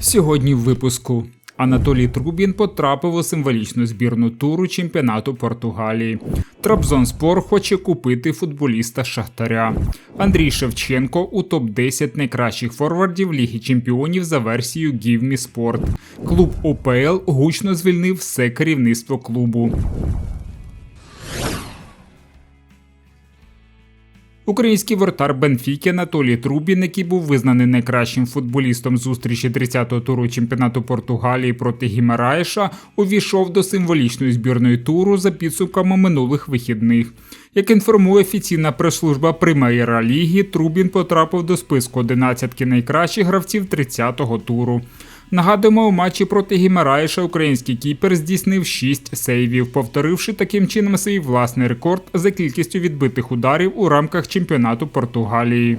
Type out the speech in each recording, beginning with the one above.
Сьогодні в випуску Анатолій Трубін потрапив у символічну збірну туру чемпіонату Португалії. Трабзонспор хоче купити футболіста Шахтаря. Андрій Шевченко у топ-10 найкращих форвардів Ліги Чемпіонів за версією Give Me Sport. Клуб ОПЛ гучно звільнив все керівництво клубу. Український вратар Бенфіки Анатолій Трубін, який був визнаний найкращим футболістом зустрічі 30-го туру чемпіонату Португалії проти Гімараєша, увійшов до символічної збірної туру за підсумками минулих вихідних. Як інформує офіційна прес-служба Примейра Ліги, Трубін потрапив до списку 11 найкращих гравців 30-го туру. Нагадуємо, у матчі проти Гімераїша український кіпер здійснив 6 сейвів, повторивши таким чином свій власний рекорд за кількістю відбитих ударів у рамках чемпіонату Португалії.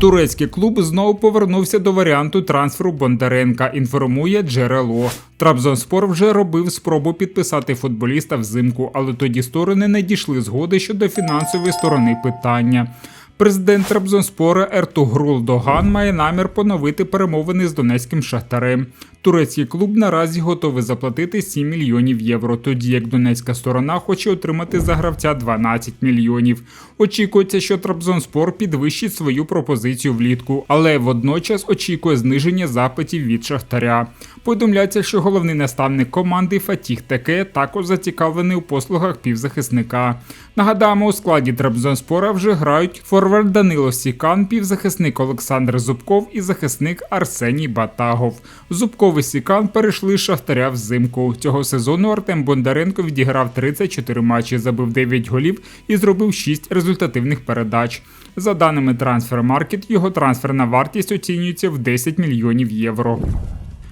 Турецький клуб знову повернувся до варіанту трансферу Бондаренка. Інформує джерело. Трабзонспор вже робив спробу підписати футболіста взимку, але тоді сторони не дійшли згоди щодо фінансової сторони питання. Президент Трабзонспора Ертугрул Доган має намір поновити перемовини з донецьким шахтарем. Турецький клуб наразі готовий заплатити 7 мільйонів євро, тоді як донецька сторона хоче отримати за гравця 12 мільйонів. Очікується, що Трабзонспор підвищить свою пропозицію влітку, але водночас очікує зниження запитів від шахтаря. Повідомляється, що головний наставник команди Фатіх Теке також зацікавлений у послугах півзахисника. Нагадаємо, у складі Трабзонспора вже грають форвард Данило Сікан, півзахисник Олександр Зубков і захисник Арсеній Батагов. Зубков і Сікан перейшли шахтаря взимку. Цього сезону Артем Бондаренко відіграв 34 матчі, забив 9 голів і зробив 6 результативних передач. За даними Transfermarkt, його трансферна вартість оцінюється в 10 мільйонів євро.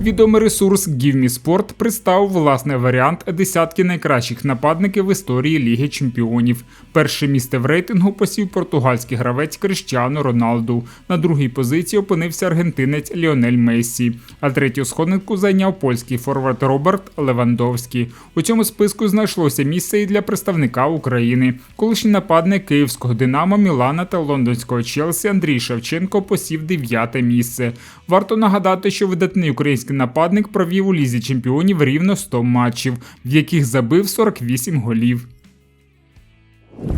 Відомий ресурс GiveMeSport представив власний варіант десятки найкращих нападників в історії Ліги Чемпіонів. Перше місце в рейтингу посів португальський гравець Криштіану Роналду. На другій позиції опинився аргентинець Ліонель Мессі, а третю сходинку зайняв польський форвард Роберт Левандовський. У цьому списку знайшлося місце і для представника України. Колишній нападник київського Динамо, Мілана та лондонського Челсі Андрій Шевченко посів дев'яте місце. Варто нагадати, що видатний український нападник провів у лізі чемпіонів рівно 100 матчів, в яких забив 48 голів.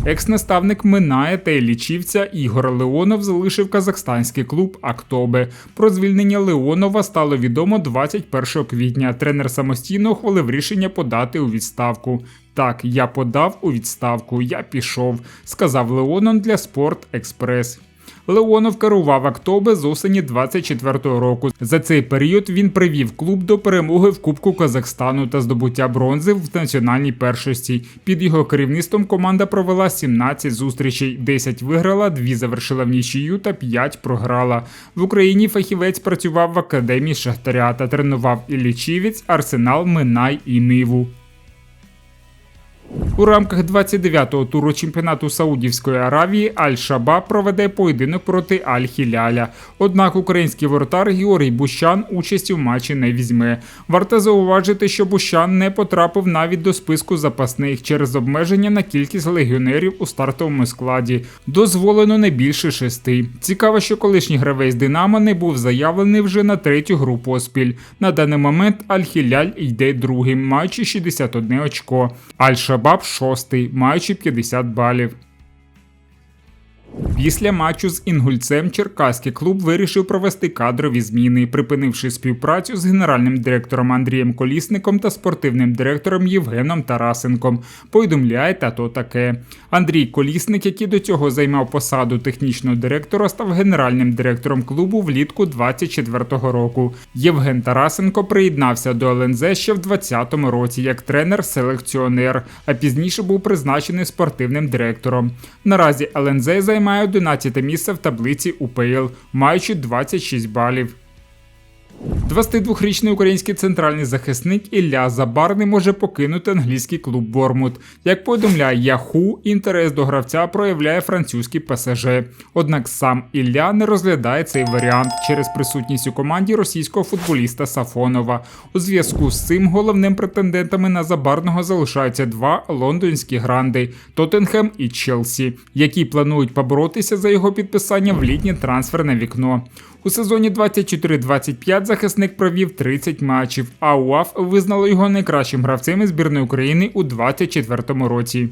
Екс-наставник Минає та лічівця Ігор Леонов залишив казахстанський клуб Актобе. Про звільнення Леонова стало відомо 21 квітня. Тренер самостійно ухвалив рішення подати у відставку. Так, я подав у відставку, я пішов, сказав Леонов для Спорт Експрес. Леонов керував Актобе з осені 24-го року. За цей період він привів клуб до перемоги в Кубку Казахстану та здобуття бронзи в національній першості. Під його керівництвом команда провела 17 зустрічей, 10 виграла, 2 завершила в нічию та 5 програла. В Україні фахівець працював в академії Шахтаря та тренував і лічівець, Арсенал, Минай і Ниву. У рамках 29-го туру чемпіонату Саудівської Аравії Аль-Шаба проведе поєдинок проти Аль-Хіляля. Однак український воротар Георгій Бущан участі в матчі не візьме. Варто зауважити, що Бущан не потрапив навіть до списку запасних через обмеження на кількість легіонерів у стартовому складі. Дозволено не більше шести. Цікаво, що колишній гравець Динамо не був заявлений вже на третю гру поспіль. На даний момент Аль-Хіляль йде другим, маючи 61 очко. Аль-Шабаб шостий, маючи 50 балів. Після матчу з інгульцем Черкаський клуб вирішив провести кадрові зміни, припинивши співпрацю з генеральним директором Андрієм Колісником та спортивним директором Євгеном Тарасенком. Повідомляє тато таке. Андрій Колісник, який до цього займав посаду технічного директора, став генеральним директором клубу влітку 24-го року. Євген Тарасенко приєднався до ЛНЗ ще в 20-му році як тренер-селекціонер, а пізніше був призначений спортивним директором. Наразі ЛНЗ займає 11 місце в таблиці УПЛ, маючи 26 балів. 22-річний український центральний захисник Ілля Забарний може покинути англійський клуб Бормут. Як повідомляє Yahoo, інтерес до гравця проявляє французький ПСЖ. Однак сам Ілля не розглядає цей варіант через присутність у команді російського футболіста Сафонова. У зв'язку з цим головним претендентами на Забарного залишаються два лондонські гранди Тоттенхем і Челсі, які планують поборотися за його підписання в літнє трансферне вікно. У сезоні 24-25 захисник провів 30 матчів, а УАФ визнало його найкращим гравцем збірної України у 24 році.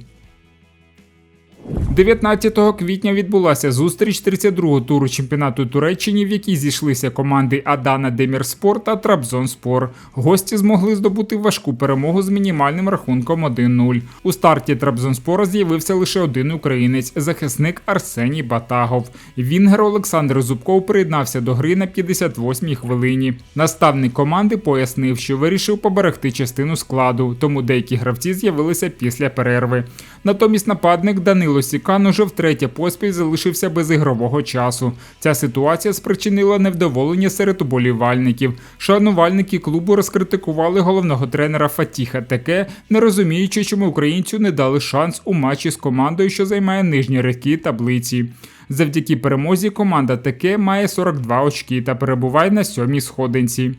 19 квітня відбулася зустріч 32-го туру чемпіонату Туреччини, в якій зійшлися команди Адана Демірспор та Трабзонспор. Гості змогли здобути важку перемогу з мінімальним рахунком 1-0. У старті Трабзонспора з'явився лише один українець захисник Арсеній Батагов. Вінгер Олександр Зубков приєднався до гри на 58-й хвилині. Наставник команди пояснив, що вирішив поберегти частину складу, тому деякі гравці з'явилися після перерви. Натомість нападник Данило Сікан уже втретє поспіль залишився без ігрового часу. Ця ситуація спричинила невдоволення серед уболівальників. Шанувальники клубу розкритикували головного тренера Фатіха Теке, не розуміючи, чому українцю не дали шанс у матчі з командою, що займає нижні рядки таблиці. Завдяки перемозі команда Теке має 42 очки та перебуває на сьомій сходинці.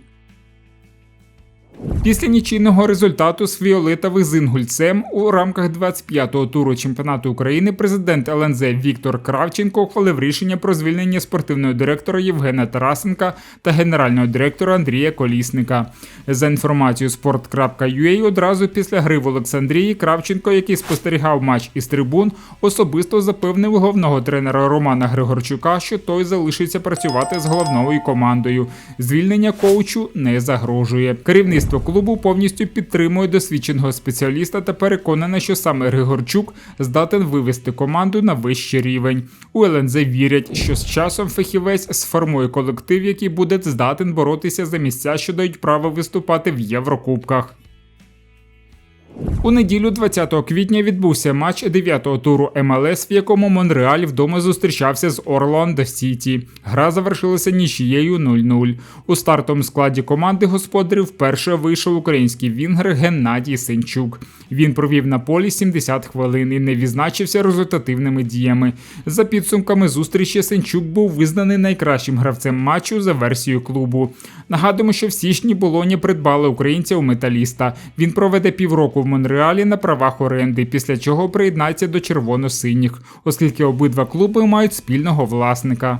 Після нічийного результату з фіолетових з інгульцем у рамках 25-го туру чемпіонату України президент ЛНЗ Віктор Кравченко ухвалив рішення про звільнення спортивного директора Євгена Тарасенка та генерального директора Андрія Колісника. За інформацією sport.ua одразу після гри в Олександрії Кравченко, який спостерігав матч із трибун, особисто запевнив головного тренера Романа Григорчука, що той залишиться працювати з головною командою. Звільнення коучу не загрожує. Керівництво клубу повністю підтримує досвідченого спеціаліста та переконане, що саме Григорчук здатен вивести команду на вищий рівень. У ЛНЗ вірять, що з часом фахівець сформує колектив, який буде здатен боротися за місця, що дають право виступати в Єврокубках. У неділю 20 квітня відбувся матч 9-го туру МЛС, в якому Монреаль вдома зустрічався з Орландо Сіті. Гра завершилася нічією 0-0. У стартовому складі команди господарів вперше вийшов український вінгер Геннадій Сенчук. Він провів на полі 70 хвилин і не відзначився результативними діями. За підсумками зустрічі Сенчук був визнаний найкращим гравцем матчу за версією клубу. Нагадуємо, що в січні Болоні придбали українця у металіста. Він проведе півроку в Монреалі на правах оренди, після чого приєднається до червоно-синіх, оскільки обидва клуби мають спільного власника.